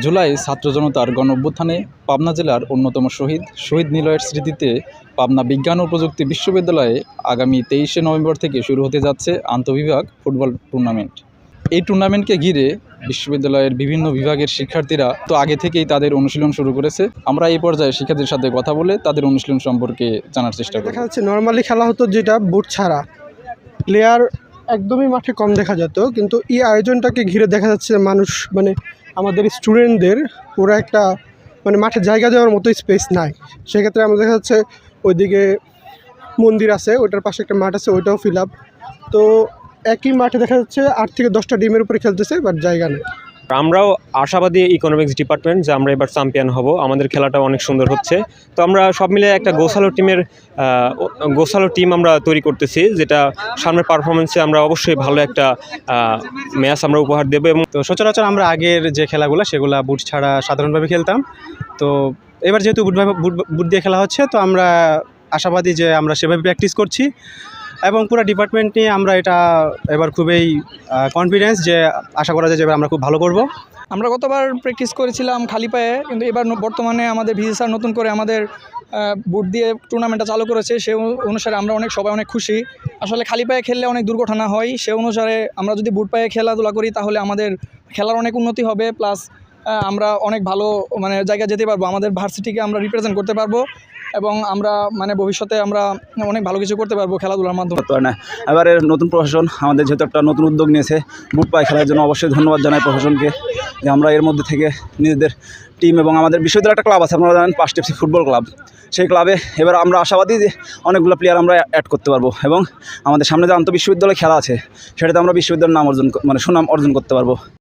জুলাই ছাত্র জনতার গণ পাবনা জেলার অন্যতম শহীদ শহীদ নিলয়ের স্মৃতিতে পাবনা বিজ্ঞান ও প্রযুক্তি বিশ্ববিদ্যালয়ে আগামী তেইশে নভেম্বর থেকে শুরু হতে যাচ্ছে আন্তঃবিভাগ ফুটবল টুর্নামেন্ট। এই টুর্নামেন্টকে ঘিরে বিশ্ববিদ্যালয়ের বিভিন্ন বিভাগের শিক্ষার্থীরা তো আগে থেকেই তাদের অনুশীলন শুরু করেছে। আমরা এই পর্যায়ে শিক্ষার্থীর সাথে কথা বলে তাদের অনুশীলন সম্পর্কে জানার চেষ্টা করি দেখা যাচ্ছে নর্মালি খেলা হতো যেটা বুট ছাড়া। প্লেয়ার একদমই মাঠে কম দেখা যেত, কিন্তু এই আয়োজনটাকে ঘিরে দেখা যাচ্ছে মানুষ মানে আমাদের স্টুডেন্টদের, ওরা একটা মানে মাঠে জায়গা দেওয়ার মতো স্পেস নাই। সেক্ষেত্রে আমরা দেখা যাচ্ছে ওইদিকে মন্দির আছে, ওইটার পাশে একটা মাঠ আছে, ওইটাও ফিল আপ তো একই মাঠে দেখা যাচ্ছে আট থেকে দশটা ডিমের উপরে খেলতেছে, বাট জায়গা নেই। আমরাও আশাবাদী ইকোনমিক্স ডিপার্টমেন্ট যে আমরা এবার চ্যাম্পিয়ন হব। আমাদের খেলাটা অনেক সুন্দর হচ্ছে। তো আমরা সব মিলে একটা গোসালো টিমের গোসালো টিম আমরা তৈরি করতেছি, যেটা সামনের পারফরমেন্সে আমরা অবশ্যই ভালো একটা ম্যাচ আমরা উপহার দেবো এবং তো সচরাচর আমরা আগের যে খেলাগুলো, সেগুলো বুট ছাড়া সাধারণভাবে খেলতাম। তো এবার যেহেতু বুট বুট দিয়ে খেলা হচ্ছে, তো আমরা আশাবাদী যে আমরা সেভাবে প্র্যাকটিস করছি। এবং পুরো ডিপার্টমেন্ট নিয়ে আমরা এটা এবার খুবই কনফিডেন্স যে আশা করা যায় যে এবার আমরা খুব ভালো করব। আমরা গতবার প্র্যাকটিস করেছিলাম খালি পায়ে, কিন্তু এবার বর্তমানে আমাদের ভিসি স্যার নতুন করে আমাদের বুট দিয়ে টুর্নামেন্টটা চালু করেছে, সে অনুসারে আমরা অনেক, সবাই অনেক খুশি। আসলে খালি পায়ে খেললে অনেক দুর্ঘটনা হয়, সে অনুসারে আমরা যদি বুট পায়ে খেলাধুলা করি তাহলে আমাদের খেলার অনেক উন্নতি হবে প্লাস আমরা অনেক ভালো মানে জায়গায় যেতে পারব, আমাদের ভার্সিটিকে আমরা রিপ্রেজেন্ট করতে পারব। এবং আমরা মানে ভবিষ্যতে আমরা অনেক ভালো কিছু করতে পারব খেলাধুলার মাধ্যমে। করতে না। এবারে নতুন প্রশাসন আমাদের যেহেতু একটা নতুন উদ্যোগ নিয়েছে, বুট পায় খেলার জন্য অবশ্যই ধন্যবাদ জানাই প্রশাসনকে যে আমরা এর মধ্যে থেকে নিজেদের টিম এবং আমাদের বিশ্ববিদ্যালয় একটা ক্লাব আছে, আপনারা জানেন পাঁচ টিপসি ফুটবল ক্লাব সেই ক্লাবে এবার আমরা আশাবাদী যে অনেকগুলো প্লেয়ার আমরা অ্যাড করতে পারব এবং আমাদের সামনে যে আন্তঃবিশ্ববিদ্যালয় খেলা আছে, সেটাতে আমরা বিশ্ববিদ্যালয়ের নাম অর্জন মানে সুনাম অর্জন করতে পারব।